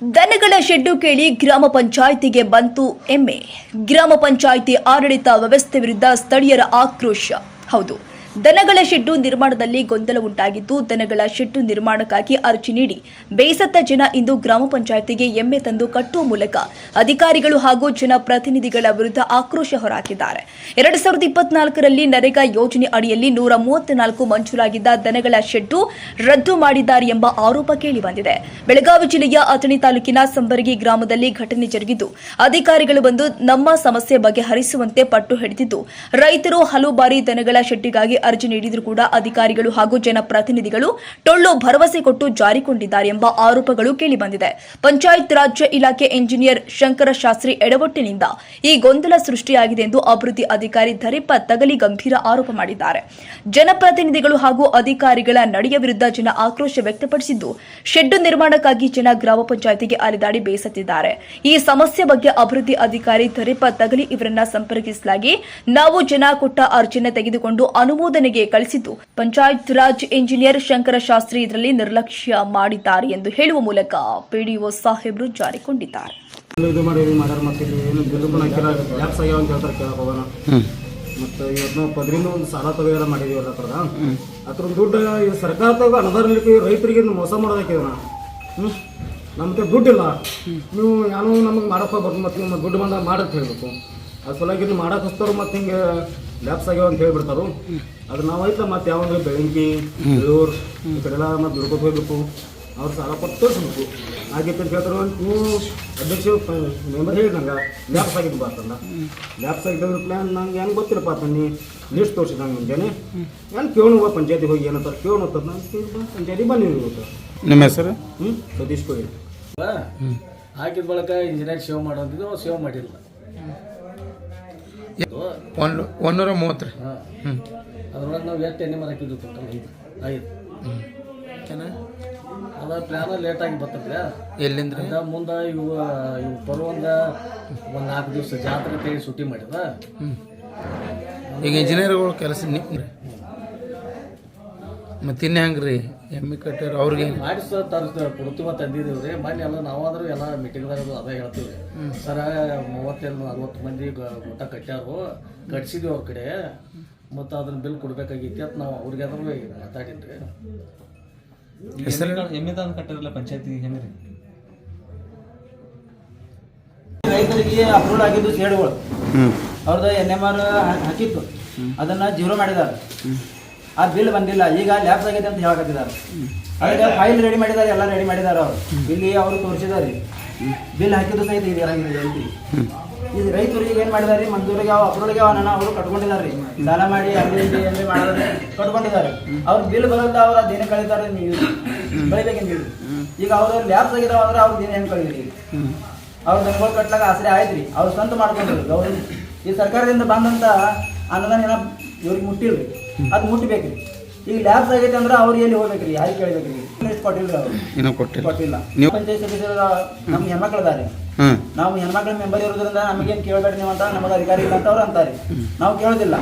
ದನಗಳ ಶೆಡ್ಡು ಕೇಳಿ ಗ್ರಾಮ ಪಂಚಾಯಿತಿಗೆ ಬಂತು ಎಮ್ಮೆ. ಗ್ರಾಮ ಪಂಚಾಯಿತಿ ಆಡಳಿತ ವ್ಯವಸ್ಥೆ ವಿರುದ್ಧ ಸ್ಥಳೀಯರ ಆಕ್ರೋಶ. ಹೌದು. ದನಗಳ ಶೆಡ್ಡು ನಿರ್ಮಾಣದಲ್ಲಿ ಗೊಂದಲ ಉಂಟಾಗಿದ್ದು, ದನಗಳ ಶೆಡ್ಡು ನಿರ್ಮಾಣಕ್ಕಾಗಿ ಅರ್ಜಿ ನೀಡಿ ಬೇಸತ್ತ ಜನ ಇಂದು ಗ್ರಾಮ ಪಂಚಾಯಿತಿಗೆ ಎಮ್ಮೆ ತಂದು ಕಟ್ಟುವ ಮೂಲಕ ಅಧಿಕಾರಿಗಳು ಹಾಗೂ ಜನಪ್ರತಿನಿಧಿಗಳ ವಿರುದ್ಧ ಆಕ್ರೋಶ ಹೊರಹಾಕಿದ್ದಾರೆ. ಎರಡ್ ಸಾವಿರದ ಇಪ್ಪತ್ನಾಲ್ಕರಲ್ಲಿ ನರೇಗಾ ಯೋಜನೆ ಅಡಿಯಲ್ಲಿ ನೂರ ಮೂವತ್ನಾಲ್ಕು ಮಂಜೂರಾಗಿದ್ದ ದನಗಳ ಶೆಡ್ಡು ರದ್ದು ಮಾಡಿದ್ದಾರೆ ಎಂಬ ಆರೋಪ ಕೇಳಿಬಂದಿದೆ ಬೆಳಗಾವಿ ಜಿಲ್ಲೆಯ ಅಥಣಿ ತಾಲೂಕಿನ ಸಂಬರಗಿ ಗ್ರಾಮದಲ್ಲಿ ಘಟನೆ ಜರುಗಿದ್ದು, ಅಧಿಕಾರಿಗಳು ಬಂದು ನಮ್ಮ ಸಮಸ್ಯೆ ಬಗೆಹರಿಸುವಂತೆ ಪಟ್ಟು ಹಿಡಿದಿದ್ದು, ರೈತರು ಹಲವು ಬಾರಿ ದನಗಳ ಶೆಡ್ಡಿಗಾಗಿ ಅರ್ಜಿ ನೀಡಿದರೂ ಕೂಡ ಅಧಿಕಾರಿಗಳು ಹಾಗೂ ಜನಪ್ರತಿನಿಧಿಗಳು ಟೊಳ್ಳು ಭರವಸೆ ಕೊಟ್ಟು ಜಾರಿಕೊಂಡಿದ್ದಾರೆ ಎಂಬ ಆರೋಪಗಳು ಕೇಳಿಬಂದಿದೆ. ಪಂಚಾಯತ್ ರಾಜ್ಯ ಇಲಾಖೆ ಎಂಜಿನಿಯರ್ ಶಂಕರ ಶಾಸ್ತ್ರಿ ಎಡವಟ್ಟಿನಿಂದ ಈ ಗೊಂದಲ ಸೃಷ್ಟಿಯಾಗಿದೆ ಎಂದು ಅಭಿವೃದ್ಧಿ ಅಧಿಕಾರಿ ಧರಿಪ್ಪ ತಗಲಿ ಗಂಭೀರ ಆರೋಪ ಮಾಡಿದ್ದಾರೆ. ಜನಪ್ರತಿನಿಧಿಗಳು ಹಾಗೂ ಅಧಿಕಾರಿಗಳ ನಡೆಯ ವಿರುದ್ಧ ಜನ ಆಕ್ರೋಶ ವ್ಯಕ್ತಪಡಿಸಿದ್ದು, ಶೆಡ್ ನಿರ್ಮಾಣಕ್ಕಾಗಿ ಜನ ಗ್ರಾಮ ಪಂಚಾಯತಿಗೆ ಅಲೆದಾಡಿ ಬೇಸತ್ತಿದ್ದಾರೆ. ಈ ಸಮಸ್ಯೆ ಬಗ್ಗೆ ಅಭಿವೃದ್ಧಿ ಅಧಿಕಾರಿ ಧರಿಪ್ಪ ತಗಲಿ ಇವರನ್ನ ಸಂಪರ್ಕಿಸಲಾಗಿ ನಾವು ಜನ ಕೊಟ್ಟ ಅರ್ಜಿಯನ್ನು ತೆಗೆದುಕೊಂಡು ಅನುಮೋದನೆಗೆ ಕಳಿಸಿದ್ದು. ಪಂಚಾಯತ್ ರಾಜ್ ಇಂಜಿನಿಯರ್ ಶಂಕರ ಶಾಸ್ತ್ರಿ ಇದರಲ್ಲಿ ನಿರ್ಲಕ್ಷ್ಯ ಮಾಡಿದ್ದಾರೆ ಎಂದು ಹೇಳುವ ಮೂಲಕ ಪಿಡಿಒ ಸಾಹೇಬರು ಜಾರಿಕೊಂಡಿದ್ದಾರೆ. ಮತ್ತೆ ಇವತ್ತು ನಾವು ಪದರಿಂದ ಒಂದು ಸಾಲ ತೆಗೆದಾರ ಮಾಡಿದೀವಿ ಅದ್ರ ಹತ್ರದ ಅದ್ರ ದುಡ್ಡು ಈ ಸರ್ಕಾರ ತಗೋ ಅನುದಾನಕ್ಕೆ ರೈತರಿಗೆ ಮೋಸ ಮಾಡೋದಕ್ಕಿದೆ ನಾ ಹ್ಞೂ ನಮ್ಮ ದುಡ್ಡಿಲ್ಲ. ನೀವು ಏನೋ ನಮಗೆ ಮಾಡಕ್ಕೆ ಹೋಗ್ಬಾರ್ದು ಮತ್ತು ನಿಮ್ಮ ದುಡ್ಡು ಬಂದಾಗ ಮಾಡಕ್ಕೆ ಹೇಳ್ಬೇಕು. ಅದ್ರ ಸಲುವಾಗಿ ಇದು ಮಾಡಕ್ಕೆ ಹಚ್ತಾರು ಮತ್ತು ಹಿಂಗೆ ಲ್ಯಾಪ್ಸ್ ಆಗ್ಯಾವ ಅಂತ ಹೇಳ್ಬಿಡ್ತಾರು. ಅದ್ರ ನಾವು ಐತಲ್ಲ ಮತ್ತೆ ಯಾವಂದ್ರೆ ಬೆಳಂಗಿ ಬೆಳೂರು ಈ ಕಡೆ ಎಲ್ಲ ಮತ್ತೆ ದುಡ್ಕೋತ ಹೋಗ್ಬೇಕು. ಅವ್ರು ಸಾಲ ಕೊಟ್ಟು ತೋರಿಸ್ಬೇಕು. ಆಗೈತೆ ಅಂತ ಹೇಳ್ತಾರೆ ನೀವು ಅಧ್ಯಕ್ಷ ಮೆಂಬರ್ ಹೇಳಿ ನಂಗೆ ಲ್ಯಾಪ್ಸ್ ಆಗಿದ್ದು ಬಾತಲ್ಲ ಲ್ಯಾಪ್ಸ್ ಆಗಿದ್ದ ಪ್ಲ್ಯಾನ್ ನಂಗೆ ಹೆಂಗೆ ಗೊತ್ತಿರಪ್ಪ ಅಂತ ನೀ? ಲಿಸ್ಟ್ ತೋರಿಸಿದ ನಂಗೆ ಮುಂಜಾನೆ. ಏನು ಕೇಳುವ ಪಂಚಾಯತಿ ಹೋಗಿ ಏನಂತಾರೆ ಕೇಳೋಣ ಅಂತ ನಾನು ಪಂಚಾಯತಿ ಬನ್ನಿ ಇವತ್ತು ನಿಮ್ಮ ಹೆಸರು? ಹ್ಞೂ ಸತೀಶ್ ಕೋಳಿ ಹಾಕಿದ ಬಳಿಕ ಇಂಜಿನಿಯರ್ ಸೇವ್ ಮಾಡೋದಿದ್ದು ಅವ್ರು ಸೇವ್ ಮಾಡಿಲ್ಲ. ಒಂದು ಒಂದೂರ ಮೂವತ್ತು ರೀ. ಹ್ಞೂ ಅದ್ರೊಳಗೆ ನಾವು ಎಷ್ಟು ಎಣ್ಣೆ ಮರ ಹಾಕಿದ್ವಿ ಟೋಟಲ್ ಐದು. ಐದು. ಅದ ಪ್ಲ್ಯಾನ ಲೇಟಾಗಿ ಬರ್ತದೆ ಎಲ್ಲಿಂದ ರೀ ಅದ ಮುಂದೆ ಇವು ಇವು ಬರುವಂಗ ಒಂದು ನಾಲ್ಕು ದಿವಸ ಜಾತ್ರೆ ಕೈ ಸುಟ್ಟಿ ಮಾಡಿದ. ಹ್ಞೂ ಈಗ ಇಂಜಿನಿಯರ್ಗಳು ಕೆಲಸ ನಿಮ್ಮ ಮತ್ತು ಇನ್ನು ಹೆಂಗೆ ರೀ ಎಮ್ಮೆ ಕಟ್ಟಾರ ಅವ್ರಿಗೆ ಮಾಡಿಸ ತರಿಸ್ ಕೊಡ್ತೀವ ತಂದಿದ್ದೀವಿ ರೀ ಮನೆ ಎಲ್ಲ ನಾವಾದ್ರೂ ಎಲ್ಲ ಮೀಟಿಂಗ್ದಾಗ ಅದೇ ಹೇಳ್ತೀವಿ ಸರ ಮೂವತ್ತೆರಡು ನಲ್ವತ್ತು ಮಂದಿ ಊಟ ಕಟ್ಟ್ಯಾರು. ಕಟ್ಸಿದ್ವಿ ಅವ್ರ ಕಡೆ. ಮತ್ತು ಅದನ್ನ ಬಿಲ್ ಕೊಡ್ಬೇಕಾಗಿತ್ತು. ಅಂತ ನಾವು ಅವ್ರಿಗೆ ಅದ್ರ ಮಾತಾಡಿದ್ರಿ ಹೆಸರು? ಎಮ್ಮೆ ತಂದು ಕಟ್ಟಿರಲ್ಲ ಪಂಚಾಯತಿ ಹೆಂಗೆ ರೀ ರೈತರಿಗೆ ಅಪ್ರೂವ್ ಆಗಿದ್ದು ಸೇಡ್ಗಳು. ಅವ್ರದ್ದು ಎನ್ ಎಂ ಆರ್ ಹಾಕಿತ್ತು. ಅದನ್ನ ಜೀರೋ ಮಾಡಿದ್ದಾರೆ ಆ ಬಿಲ್ ಬಂದಿಲ್ಲ. ಈಗ ಲ್ಯಾಬ್ಸ್ ಆಗಿದೆ ಅಂತ ಹೇಳಕತ್ತಿದ್ದಾರೆ. ಅದಕ್ಕೆ ಫೈಲ್ ರೆಡಿ ಮಾಡಿದ್ದಾರೆ ಎಲ್ಲ ರೆಡಿ ಮಾಡಿದ್ದಾರೆ ಅವರು. ಇಲ್ಲಿ ಅವರು ತೋರಿಸಿದ್ದಾರೆ. ಬಿಲ್ ಹಾಕಿದ್ದು ಸಹಿತ ಇದೆ ಏನಾಗಿದೆ ಐತಿ ಈಗ ರೈತರು ಈಗ ಏನು ಮಾಡಿದ್ದಾರೆ? ಮಂಜೂರಿಗೆ ಅವ ಅಪ್ರೂವಲ್ಗೆ ಅವನ ಅವರು ಕಟ್ಕೊಂಡಿದ್ದಾರೆ ರೀ. ಸಾಲ ಮಾಡಿ ಅಲ್ಲಿ ಇಲ್ಲಿ ಎಲ್ಲಿ ಮಾಡಿದ್ರೆ ಕಟ್ಕೊಂಡಿದ್ದಾರೆ. ಅವ್ರ ಬಿಲ್ ಬರೋದ ಅವ್ರು ದಿನ ಕಳೀತಾರೆ ನೀವು ಹೇಳಿ. ಈಗ ಅವರು ಲ್ಯಾಬ್ಸ್ ಆಗಿದಾವ ಅಂದ್ರೆ ಅವ್ರದ್ದು ಏನು ಹೆಂಗೆ ಕಳೀರಿ? ಅವ್ರ ದನಗಳು ಕಟ್ಲಾಗ ಆಸರೆ ಆಯ್ತು ರೀ. ಅವ್ರು ಸ್ವಂತ ಮಾಡ್ಕೊಂಡ್ರು ಗೌರ್ಮೆಂಟ್ ಈ ಸರ್ಕಾರದಿಂದ ಬಂದಂತ ಅನುದಾನ ಏನೋ ಇವ್ರಿಗೆ ಮುಟ್ಟಿಲ್ರಿ. ಅದು ಮುಟ್ಟಬೇಕ್ರಿ ಈಗ ಲ್ಯಾಬ್ಸ್ ಆಗೈತೆ ಅಂದ್ರೆ ಅವ್ರು ಎಲ್ಲಿ ಹೋಗ್ಬೇಕ್ರಿ? ಯಾರು ಕೇಳ್ಬೇಕ್ರಿ? ಲಿಸ್ಟ್ ಕೊಟ್ಟಿಲ್ಲ ಅವ್ರು. ಇನ್ನೂ ಕೊಟ್ಟಿಲ್ಲ. ಕೊಟ್ಟಿಲ್ಲ. ನೀವು- ಪಂಚಾಯತ್ ಸದಸ್ಯರ ನಮ್ಮ ಹೆಣ್ಮಕ್ಳದಾರೆ ನಾವು ಹೆಣ್ಮಕ್ಳ ಮೆಂಬರ್ ಇರೋದ್ರಿಂದ ನಮಗೇನು ಕೇಳಬೇಡ್ರಿ ನೀವು ಅಂತ ನಮಗೆ ಅಧಿಕಾರಿ ಇಲ್ಲ ಅಂತ ಅವ್ರು ಅಂತಾರೆ. ನಾವು ಕೇಳೋದಿಲ್ಲ.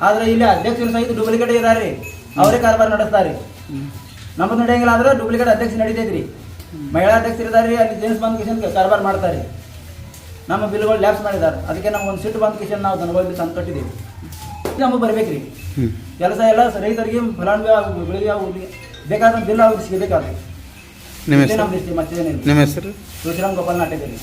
ಆದ್ರೆ ಇಲ್ಲಿ ಅಧ್ಯಕ್ಷರು ಸಹಿತ ಡೂಪ್ಲಿಕೇಟ್ ಇದಾರೆ ಅವರೇ ಕಾರ್ಬಾರ್ ನಡೆಸ್ತಾರೆ. ನಮ್ಮದು ನಡೆಯಂಗಿಲ್ಲ ಆದ್ರೆ ಡೂಪ್ಲಿಕೇಟ್ ಅಧ್ಯಕ್ಷ ನಡೀತೈತ್ರಿ. ಮಹಿಳಾ ಅಧ್ಯಕ್ಷರು ಇದಾರೆ ಅಲ್ಲಿ ಜೇನ್ಸ್ ಬಂದ್ ಕಿಶನ್ ಕಾರ್ಬಾರ್ ಮಾಡ್ತಾರೆ. ನಮ್ಮ ಬಿಲ್ಗಳು ಲ್ಯಾಪ್ಸ್ ಮಾಡಿದ್ದಾರೆ ಅದಕ್ಕೆ ನಮ್ಗೆ ಒಂದು ಸಿಟ್ಟು ಬಂದ್ ಕಿಶನ್ ನಾವು ದನಗಳಲ್ಲಿ ತಂದು ಕಟ್ಟಿದ್ದೀವಿ. ನಮಗೆ ಬರ್ಬೇಕ್ರಿ. ಕೆಲಸ ಎಲ್ಲ ರೈತರಿಗೆ ಫಲಾನುಭವಿ ಆಗು ಬೆಳೆಗೆ ಆಗು ಬೇಕಾದ ಬಿಲ್ ಅವ್ರಿಗೆ ಸಿಗಬೇಕಾದ್ರೆ ನಿಮ್ಮ ಹೆಸರು? ಮತ್ತೇನಿಲ್ಲ. ನಿಮ್ಮ ಹೆಸರು? ತುಳಸಿರಾಮ್ ಗೋಪಾಲ್ ನಾಟ್ಯದಲ್ಲಿ